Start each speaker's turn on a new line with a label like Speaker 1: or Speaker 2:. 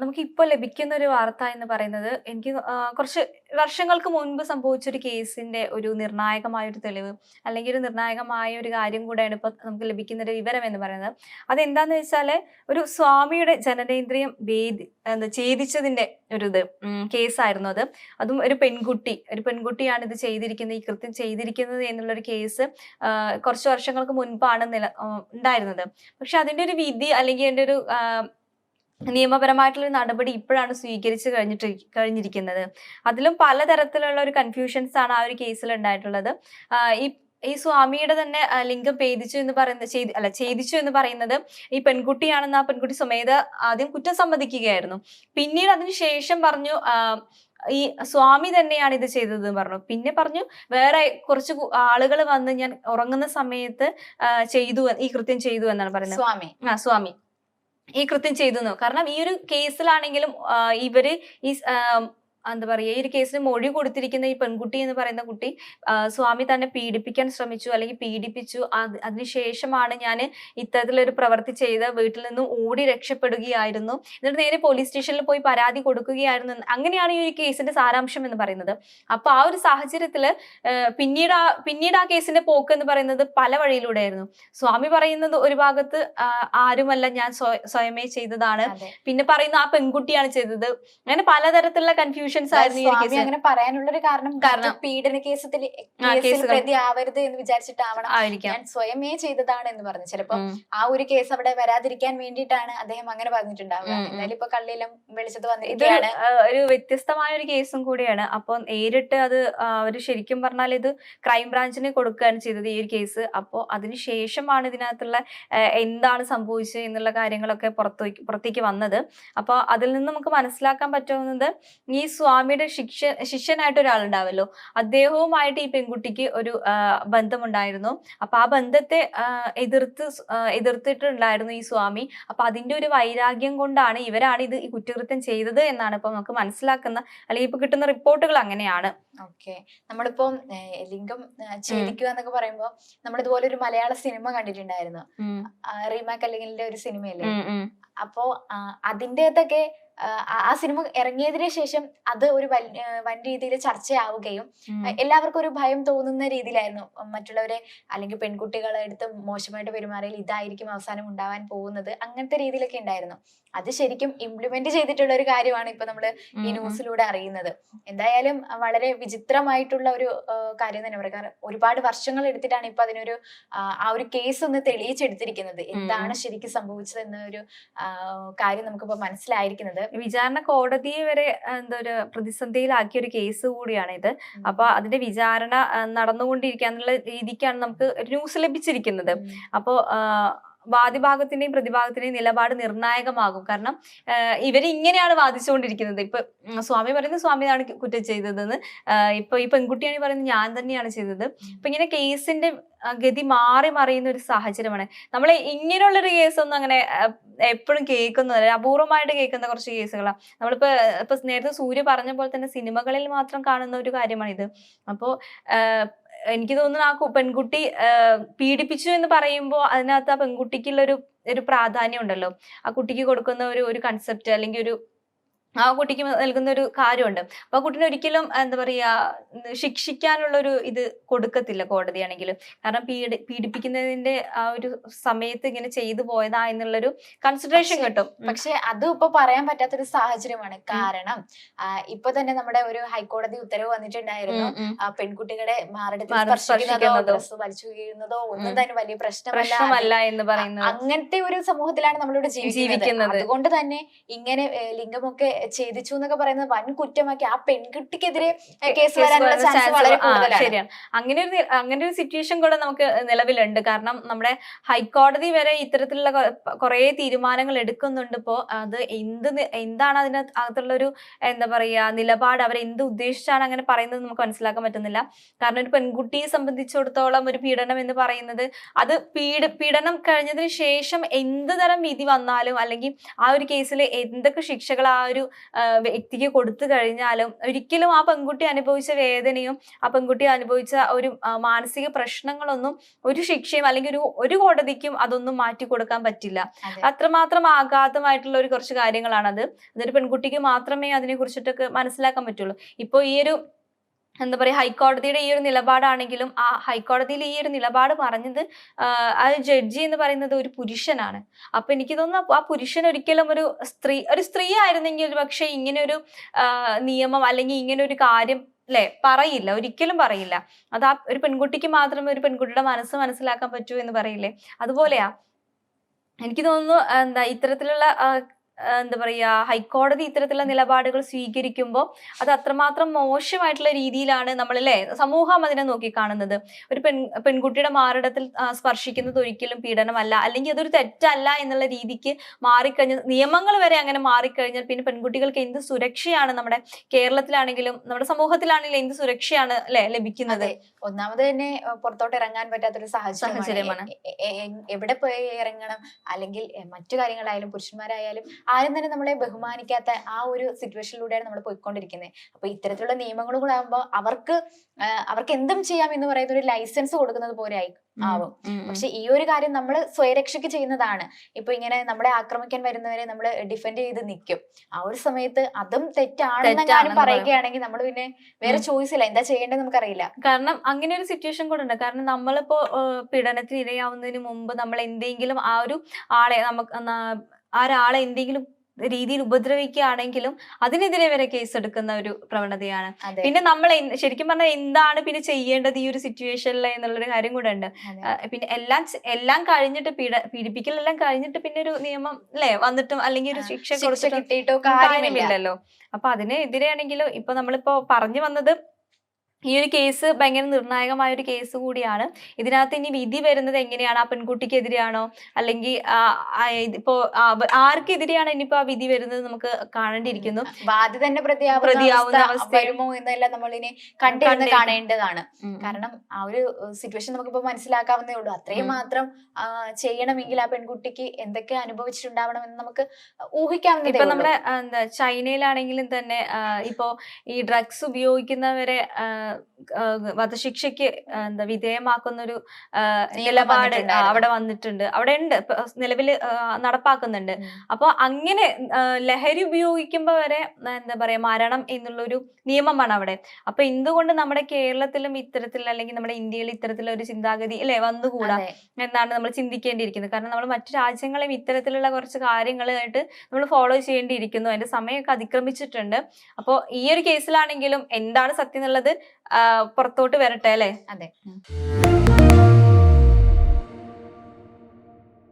Speaker 1: നമുക്ക് ഇപ്പോൾ ലഭിക്കുന്ന ഒരു വാർത്ത എന്ന് പറയുന്നത് എനിക്ക് കുറച്ച് വർഷങ്ങൾക്ക് മുൻപ് സംഭവിച്ച ഒരു കേസിന്റെ ഒരു നിർണായകമായ ഒരു തെളിവ് അല്ലെങ്കിൽ ഒരു നിർണായകമായ ഒരു കാര്യം കൂടെയാണ് ഇപ്പോൾ നമുക്ക് ലഭിക്കുന്ന ഒരു വിവരം എന്ന് പറയുന്നത് അതെന്താന്ന് വെച്ചാൽ ഒരു സ്വാമിയുടെ ജനനേന്ദ്രിയം വേദി എന്താ ഛേദിച്ചതിന്റെ ഒരു ഇത് കേസായിരുന്നു അത് അതും ഒരു പെൺകുട്ടി ഒരു പെൺകുട്ടിയാണ് ഇത് ചെയ്തിരിക്കുന്നത് ഈ കൃത്യം ചെയ്തിരിക്കുന്നത് എന്നുള്ളൊരു കേസ് കുറച്ച് വർഷങ്ങൾക്ക് മുൻപാണ് നില ഉണ്ടായിരുന്നത് പക്ഷെ അതിൻ്റെ ഒരു വിധി അല്ലെങ്കിൽ എൻ്റെ ഒരു നിയമപരമായിട്ടുള്ള നടപടി ഇപ്പോഴാണ് സ്വീകരിച്ചു കഴിഞ്ഞിട്ട് കഴിഞ്ഞിരിക്കുന്നത് അതിലും പലതരത്തിലുള്ള ഒരു കൺഫ്യൂഷൻസ് ആണ് ആ ഒരു കേസിൽ ഉണ്ടായിട്ടുള്ളത് ഈ ഈ സ്വാമിയുടെ തന്നെ ലിംഗം ഭേദിച്ചു എന്ന് പറയുന്നത് ചെയ്തി അല്ല ഛേദിച്ചു എന്ന് പറയുന്നത് ഈ പെൺകുട്ടിയാണെന്ന് ആ പെൺകുട്ടി സ്വമേത ആദ്യം കുറ്റം സമ്മതിക്കുകയായിരുന്നു പിന്നീട് അതിനുശേഷം പറഞ്ഞു ഈ സ്വാമി തന്നെയാണ് ഇത് ചെയ്തത് പറഞ്ഞു പിന്നെ പറഞ്ഞു വേറെ കുറച്ച് ആളുകൾ വന്ന് ഞാൻ ഉറങ്ങുന്ന സമയത്ത് ചെയ്തു ഈ കൃത്യം ചെയ്തു എന്നാണ് പറയുന്നത് സ്വാമി ആ സ്വാമി ഈ കൃത്യം ചെയ്തു കാരണം ഈ ഒരു കേസിലാണെങ്കിലും ഇവര് ഈ എന്താ പറയുക ഈ ഒരു കേസിന് മൊഴി കൊടുത്തിരിക്കുന്ന ഈ പെൺകുട്ടി എന്ന് പറയുന്ന കുട്ടി സ്വാമി തന്നെ പീഡിപ്പിക്കാൻ ശ്രമിച്ചു അല്ലെങ്കിൽ പീഡിപ്പിച്ചു അതിനുശേഷമാണ് ഞാൻ ഇത്തരത്തിലൊരു പ്രവൃത്തി ചെയ്ത് വീട്ടിൽ നിന്നും ഓടി രക്ഷപ്പെടുകയായിരുന്നു എന്നിട്ട് നേരെ പോലീസ് സ്റ്റേഷനിൽ പോയി പരാതി കൊടുക്കുകയായിരുന്നു അങ്ങനെയാണ് ഈ ഒരു കേസിന്റെ സാരാംശം എന്ന് പറയുന്നത് അപ്പൊ ആ ഒരു സാഹചര്യത്തിൽ പിന്നീട് ആ പിന്നീട് ആ കേസിന്റെ പോക്ക് എന്ന് പറയുന്നത് പല ആയിരുന്നു സ്വാമി പറയുന്നത് ഒരു ഭാഗത്ത് ആരുമല്ല ഞാൻ സ്വയമേ ചെയ്തതാണ് പിന്നെ പറയുന്ന ആ പെൺകുട്ടിയാണ് ചെയ്തത് അങ്ങനെ പലതരത്തിലുള്ള കൺഫ്യൂഷൻ കണ്ടീഷൻസ്
Speaker 2: അങ്ങനെ പറയാനുള്ള ഒരു കാരണം കാരണം പീഡന കേസത്തിൽ പ്രതി ആവരുത് എന്ന് വിചാരിച്ചിട്ടാവണം ഞാൻ സ്വയമേ ചെയ്തതാണ് എന്ന് പറഞ്ഞു ചിലപ്പോ ആ ഒരു കേസ് അവിടെ വരാതിരിക്കാൻ വേണ്ടിയിട്ടാണ് അദ്ദേഹം അങ്ങനെ പറഞ്ഞിട്ടുണ്ടാവുക എന്നാലും ഇപ്പൊ കള്ളിയിലും വെളിച്ചത്ത് വന്നിരിക്കുകയാണ്
Speaker 1: ഒരു വ്യത്യസ്തമായ ഒരു കേസും കൂടിയാണ് അപ്പം നേരിട്ട് അത് അവര് ശരിക്കും പറഞ്ഞാൽ ഇത് ക്രൈം ബ്രാഞ്ചിന് കൊടുക്കുകയാണ് ചെയ്തത് ഈ ഒരു കേസ് അപ്പോൾ അതിനുശേഷമാണ് ഇതിനകത്തുള്ള എന്താണ് സംഭവിച്ചത് എന്നുള്ള കാര്യങ്ങളൊക്കെ പുറത്തേക്ക് പുറത്തേക്ക് വന്നത് അപ്പോൾ അതിൽ നിന്ന് നമുക്ക് മനസ്സിലാക്കാൻ പറ്റുന്നത് ഈ സ്വാമിയുടെ ശിക്ഷ ശിഷ്യനായിട്ട് ഒരാളുണ്ടാവല്ലോ അദ്ദേഹവുമായിട്ട് ഈ പെൺകുട്ടിക്ക് ഒരു ബന്ധമുണ്ടായിരുന്നു അപ്പൊ ആ ബന്ധത്തെ എതിർത്ത് എതിർത്തിട്ടുണ്ടായിരുന്നു ഈ സ്വാമി അപ്പൊ അതിന്റെ ഒരു വൈരാഗ്യം കൊണ്ടാണ് ഇവരാണ് ഇത് ഈ കുറ്റകൃത്യം ചെയ്തത് എന്നാണ് ഇപ്പൊ നമുക്ക് മനസ്സിലാക്കുന്ന അല്ലെങ്കിൽ ഇപ്പൊ കിട്ടുന്ന റിപ്പോർട്ടുകൾ അങ്ങനെയാണ്
Speaker 2: ഓക്കെ നമ്മളിപ്പോ ലിംഗം ഛേദിക്കുക എന്നൊക്കെ പറയുമ്പോ നമ്മളിതുപോലെ ഒരു മലയാള സിനിമ കണ്ടിട്ടുണ്ടായിരുന്നു റീമാ കല്ലിങ്ങലിന്റെ ഒരു സിനിമയല്ലേ അപ്പോ അതിൻ്റെ അകത്തൊക്കെ ആ സിനിമ ഇറങ്ങിയതിന് ശേഷം അത് ഒരു വൻ രീതിയിൽ ചർച്ചയാവുകയും എല്ലാവർക്കും ഒരു ഭയം തോന്നുന്ന രീതിയിലായിരുന്നു മറ്റുള്ളവരെ അല്ലെങ്കിൽ പെൺകുട്ടികളെ അടുത്ത് മോശമായിട്ട് പെരുമാറിയാൽ ഇതായിരിക്കും അവസാനം ഉണ്ടാവാൻ പോകുന്നത് അങ്ങനത്തെ രീതിയിലൊക്കെ ഉണ്ടായിരുന്നു അത് ശരിക്കും ഇംപ്ലിമെന്റ് ചെയ്തിട്ടുള്ള ഒരു കാര്യമാണ് ഇപ്പൊ നമ്മൾ ഈ ന്യൂസിലൂടെ അറിയുന്നത് എന്തായാലും വളരെ വിചിത്രമായിട്ടുള്ള ഒരു കാര്യം തന്നെ പറയാം കാരണം ഒരുപാട് വർഷങ്ങൾ എടുത്തിട്ടാണ് ഇപ്പൊ അതിനൊരു ആ ഒരു കേസ് ഒന്ന് തെളിയിച്ചെടുത്തിരിക്കുന്നത് എന്താണ് ശരിക്കും സംഭവിച്ചത് എന്നൊരു കാര്യം നമുക്കിപ്പോ മനസ്സിലായിരിക്കുന്നത്
Speaker 1: വിചാരണ കോടതിയെ വരെ എന്താ ഒരു പ്രതിസന്ധിയിലാക്കിയ ഒരു കേസ് കൂടിയാണ് ഇത് അപ്പൊ അതിന്റെ വിചാരണ നടന്നുകൊണ്ടിരിക്കാന്നുള്ള രീതിക്കാണ് നമുക്ക് ന്യൂസ് ലഭിച്ചിരിക്കുന്നത് അപ്പോൾ വാദിഭാഗത്തിന്റെയും പ്രതിഭാഗത്തിന്റെയും നിലപാട് നിർണായകമാകും കാരണം ഇവരിങ്ങനെയാണ് വാദിച്ചുകൊണ്ടിരിക്കുന്നത് ഇപ്പൊ സ്വാമി പറയുന്നത് സ്വാമിയാണ് കുറ്റം ചെയ്തതെന്ന് ഇപ്പൊ ഈ പെൺകുട്ടിയാണ് പറയുന്നത് ഞാൻ തന്നെയാണ് ചെയ്തത് അപ്പൊ ഇങ്ങനെ കേസിന്റെ ഗതി മാറി മറിയുന്ന ഒരു സാഹചര്യമാണ് നമ്മൾ ഇങ്ങനെയുള്ളൊരു കേസൊന്നും അങ്ങനെ എപ്പോഴും കേൾക്കുന്നതല്ല അപൂർവമായിട്ട് കേൾക്കുന്ന കുറച്ച് കേസുകളാണ് നമ്മളിപ്പോ ഇപ്പൊ നേരത്തെ സൂര്യ പറഞ്ഞ പോലെ തന്നെ സിനിമകളിൽ മാത്രം കാണുന്ന ഒരു കാര്യമാണിത് അപ്പോൾ എനിക്ക് തോന്നുന്നു ആ പെൺകുട്ടി പീഡിപ്പിച്ചു എന്ന് പറയുമ്പോൾ അതിനകത്ത് ആ പെൺകുട്ടിക്കുള്ളൊരു ഒരു ഒരു പ്രാധാന്യം ഉണ്ടല്ലോ ആ കുട്ടിക്ക് കൊടുക്കുന്ന ഒരു ഒരു കൺസെപ്റ്റ് അല്ലെങ്കിൽ ഒരു ആ കുട്ടിക്ക് നൽകുന്ന ഒരു കാര്യമുണ്ട് അപ്പൊ കുട്ടിനെ ഒരിക്കലും എന്താ പറയാ ശിക്ഷിക്കാനുള്ള ഒരു ഇത് കൊടുക്കത്തില്ല കോടതിയാണെങ്കിൽ കാരണം പീഡി പീഡിപ്പിക്കുന്നതിന്റെ ആ ഒരു സമയത്ത് ഇങ്ങനെ ചെയ്തു പോയതാ എന്നുള്ളൊരു കൺസിഡറേഷൻ കിട്ടും
Speaker 2: പക്ഷെ അതും ഇപ്പൊ പറയാൻ പറ്റാത്തൊരു സാഹചര്യമാണ് കാരണം ഇപ്പൊ തന്നെ നമ്മുടെ ഒരു ഹൈക്കോടതി ഉത്തരവ് വന്നിട്ടുണ്ടായിരുന്നു പെൺകുട്ടികളെ മാറിടത്ത് ഒന്നും തന്നെ വലിയ
Speaker 1: പ്രശ്നമല്ല എന്ന് പറയുന്നത്
Speaker 2: അങ്ങനത്തെ ഒരു സമൂഹത്തിലാണ് നമ്മളിവിടെ ജീവിക്കുന്നത് അതുകൊണ്ട് തന്നെ ഇങ്ങനെ ലിംഗമൊക്കെ ചെയ്തിച്ചു എന്നൊക്കെ പറയുന്നത് വൻ കുറ്റമാക്കി ആ പെൺകുട്ടിക്കെതിരെ കേസ് വരാനുള്ള ചാൻസ് വളരെ ശരിയാണ്
Speaker 1: അങ്ങനെ ഒരു അങ്ങനെ ഒരു സിറ്റുവേഷൻ കൂടെ നമുക്ക് നിലവിലുണ്ട് കാരണം നമ്മുടെ ഹൈക്കോടതി വരെ ഇത്തരത്തിലുള്ള കുറേ തീരുമാനങ്ങൾ എടുക്കുന്നുണ്ട് ഇപ്പോൾ അത് എന്ത് എന്താണ് അതിന് അകത്തുള്ള ഒരു എന്താ പറയുക നിലപാട് അവർ എന്ത് ഉദ്ദേശിച്ചാണ് അങ്ങനെ പറയുന്നത് നമുക്ക് മനസ്സിലാക്കാൻ പറ്റുന്നില്ല കാരണം ഒരു പെൺകുട്ടിയെ സംബന്ധിച്ചിടത്തോളം ഒരു പീഡനം എന്ന് പറയുന്നത് അത് പീഡ പീഡനം കഴിഞ്ഞതിന് ശേഷം എന്ത് തരം വിധി വന്നാലും അല്ലെങ്കിൽ ആ ഒരു കേസിൽ എന്തൊക്കെ ശിക്ഷകൾ ആ ഒരു വ്യക്തിക്ക് കൊടുത്തു കഴിഞ്ഞാലും ഒരിക്കലും ആ പെൺകുട്ടി അനുഭവിച്ച വേദനയും ആ പെൺകുട്ടി അനുഭവിച്ച ഒരു മാനസിക പ്രശ്നങ്ങളൊന്നും ഒരു ശിക്ഷയും അല്ലെങ്കിൽ ഒരു ഒരു കോടതിക്കും അതൊന്നും മാറ്റി കൊടുക്കാൻ പറ്റില്ല അത്രമാത്രം ആഘാതമായിട്ടുള്ള ഒരു കുറച്ച് കാര്യങ്ങളാണത് അതൊരു പെൺകുട്ടിക്ക് മാത്രമേ അതിനെ കുറിച്ചിട്ടൊക്കെ മനസ്സിലാക്കാൻ പറ്റുള്ളൂ ഇപ്പോൾ ഈ ഒരു എന്താ പറയുക ഹൈക്കോടതിയുടെ ഈ ഒരു നിലപാടാണെങ്കിലും ആ ഹൈക്കോടതിയിൽ ഈ ഒരു നിലപാട് പറഞ്ഞത് ആ ജഡ്ജി എന്ന് പറയുന്നത് ഒരു പുരുഷനാണ് അപ്പൊ എനിക്ക് തോന്നുന്നു ആ പുരുഷൻ ഒരിക്കലും ഒരു സ്ത്രീ ഒരു സ്ത്രീ ആയിരുന്നെങ്കിൽ ഒരു പക്ഷേ ഇങ്ങനെ ഒരു നിയമം അല്ലെങ്കിൽ ഇങ്ങനെ ഒരു കാര്യം അല്ലെ പറയില്ല ഒരിക്കലും പറയില്ല അത് ആ ഒരു പെൺകുട്ടിക്ക് മാത്രമേ ഒരു പെൺകുട്ടിയുടെ മനസ്സ് മനസ്സിലാക്കാൻ പറ്റൂ എന്ന് പറയില്ലേ അതുപോലെയാ എനിക്ക് തോന്നുന്നു എന്താ ഇത്തരത്തിലുള്ള എന്താ പറയാ ഹൈക്കോടതി ഇത്തരത്തിലുള്ള നിലപാടുകൾ സ്വീകരിക്കുമ്പോൾ അത് അത്രമാത്രം മോശമായിട്ടുള്ള രീതിയിലാണ് നമ്മളല്ലേ സമൂഹം അതിനെ നോക്കി കാണുന്നത് ഒരു പെൺ പെൺകുട്ടിയുടെ മാറിടത്തിൽ സ്പർശിക്കുന്നത് ഒരിക്കലും പീഡനമല്ല അല്ലെങ്കിൽ അതൊരു തെറ്റല്ല എന്നുള്ള രീതിക്ക് മാറിക്കഴിഞ്ഞ നിയമങ്ങൾ വരെ അങ്ങനെ മാറിക്കഴിഞ്ഞാൽ പിന്നെ പെൺകുട്ടികൾക്ക് എന്ത് സുരക്ഷയാണ് നമ്മുടെ കേരളത്തിലാണെങ്കിലും നമ്മുടെ സമൂഹത്തിലാണെങ്കിലും എന്ത് സുരക്ഷയാണ് അല്ലെ ലഭിക്കുന്നത്
Speaker 2: ഒന്നാമത് തന്നെ പുറത്തോട്ട് ഇറങ്ങാൻ പറ്റാത്തൊരു സാഹചര്യമാണ് എവിടെ പോയി ഇറങ്ങണം അല്ലെങ്കിൽ മറ്റു കാര്യങ്ങളായാലും പുരുഷന്മാരായാലും ആരും തന്നെ നമ്മളെ ബഹുമാനിക്കാത്ത ആ ഒരു സിറ്റുവേഷനിലൂടെയാണ് നമ്മൾ പോയിക്കൊണ്ടിരിക്കുന്നത് അപ്പൊ ഇത്തരത്തിലുള്ള നിയമങ്ങൾ കൂടെ ആകുമ്പോൾ അവർക്ക് അവർക്ക് എന്തും ചെയ്യാം എന്ന് പറയുന്ന ഒരു ലൈസൻസ് കൊടുക്കുന്നത് പോലെ ആയി ആവും പക്ഷെ ഈ ഒരു കാര്യം നമ്മൾ സ്വയരക്ഷയ്ക്ക് ചെയ്യുന്നതാണ് ഇപ്പൊ ഇങ്ങനെ നമ്മളെ ആക്രമിക്കാൻ വരുന്നവരെ നമ്മൾ ഡിഫെൻഡ് ചെയ്ത് നിൽക്കും ആ ഒരു സമയത്ത് അതും തെറ്റാണെന്ന് പറയുകയാണെങ്കിൽ നമ്മൾ പിന്നെ വേറെ ചോയ്സ് ഇല്ല എന്താ ചെയ്യേണ്ടത് നമുക്കറിയില്ല
Speaker 1: കാരണം അങ്ങനെ ഒരു സിറ്റുവേഷൻ കൂടെ ഉണ്ട് കാരണം നമ്മളിപ്പോ പീഡനത്തിന് ഇരയാവുന്നതിന് മുമ്പ് നമ്മൾ എന്തെങ്കിലും ആ ഒരു ആളെ നമുക്ക് ആ ഒരാളെ എന്തെങ്കിലും രീതിയിൽ ഉപദ്രവിക്കുകയാണെങ്കിലും അതിനെതിരെ വരെ കേസ് എടുക്കുന്ന ഒരു പ്രവണതയാണ് പിന്നെ നമ്മൾ ശരിക്കും പറഞ്ഞാൽ എന്താണ് പിന്നെ ചെയ്യേണ്ടത് ഈ ഒരു സിറ്റുവേഷനിൽ എന്നുള്ളൊരു കാര്യം കൂടെ ഉണ്ട് പിന്നെ എല്ലാം എല്ലാം കഴിഞ്ഞിട്ട് പീഡ പീഡിപ്പിക്കലെല്ലാം കഴിഞ്ഞിട്ട് പിന്നെ ഒരു നിയമം അല്ലേ വന്നിട്ടും അല്ലെങ്കിൽ ഒരു ശിക്ഷ
Speaker 2: കൊടുത്തിട്ടോ കാര്യമില്ലല്ലോ
Speaker 1: അപ്പൊ അതിനെതിരെയാണെങ്കിലും ഇപ്പൊ നമ്മളിപ്പോ പറഞ്ഞു വന്നത് ഈ ഒരു കേസ് ഭയങ്കര നിർണായകമായ ഒരു കേസ് കൂടിയാണ് ഇതിനകത്ത് ഇനി വിധി വരുന്നത് എങ്ങനെയാണ് ആ പെൺകുട്ടിക്കെതിരെയാണോ അല്ലെങ്കിൽ ഇപ്പോ ആർക്കെതിരെയാണ് ഇനിയിപ്പോ ആ വിധി വരുന്നത് നമുക്ക് കാണേണ്ടിയിരിക്കുന്നു
Speaker 2: ബാധ്യ തന്നെ പ്രതിയാവുന്ന അവസ്ഥ എന്നെല്ലാം നമ്മളിനെ കണ്ടിരുന്ന് കാണേണ്ടതാണ് കാരണം ആ ഒരു സിറ്റുവേഷൻ നമുക്കിപ്പോ മനസ്സിലാക്കാവുന്നേ ഉള്ളൂ അത്രയും മാത്രം ചെയ്യണമെങ്കിൽ ആ പെൺകുട്ടിക്ക് എന്തൊക്കെ അനുഭവിച്ചിട്ടുണ്ടാവണം എന്ന് നമുക്ക് ഊഹിക്കാവുന്ന ഇപ്പൊ
Speaker 1: നമ്മുടെ എന്താ ചൈനയിലാണെങ്കിലും തന്നെ ഇപ്പോ ഈ ഡ്രഗ്സ് ഉപയോഗിക്കുന്നവരെ out. വധശിക്ഷയ്ക്ക് എന്താ വിധേയമാക്കുന്നൊരു നിലപാട് അവിടെ വന്നിട്ടുണ്ട് അവിടെ ഉണ്ട് നിലവിൽ നടപ്പാക്കുന്നുണ്ട് അപ്പോൾ അങ്ങനെ ലഹരി ഉപയോഗിക്കുമ്പോൾ വരെ എന്താ പറയാ മരണം എന്നുള്ളൊരു നിയമമാണ് അവിടെ അപ്പൊ എന്തുകൊണ്ട് നമ്മുടെ കേരളത്തിലും ഇത്തരത്തിൽ അല്ലെങ്കിൽ നമ്മുടെ ഇന്ത്യയിൽ ഇത്തരത്തിലുള്ള ഒരു ചിന്താഗതി അല്ലെ വന്നുകൂടാ എന്നാണ് നമ്മൾ ചിന്തിക്കേണ്ടിയിരിക്കുന്നത് കാരണം നമ്മൾ മറ്റു രാജ്യങ്ങളെയും ഇത്തരത്തിലുള്ള കുറച്ച് കാര്യങ്ങളായിട്ട് നമ്മൾ ഫോളോ ചെയ്യേണ്ടിയിരിക്കുന്നു അതിന്റെ സമയമൊക്കെ അതിക്രമിച്ചിട്ടുണ്ട് അപ്പോൾ ഈ ഒരു കേസിലാണെങ്കിലും എന്താണ് സത്യം എന്നുള്ളത് പുറത്തോട്ട് വരട്ടെ അല്ലേ അതെ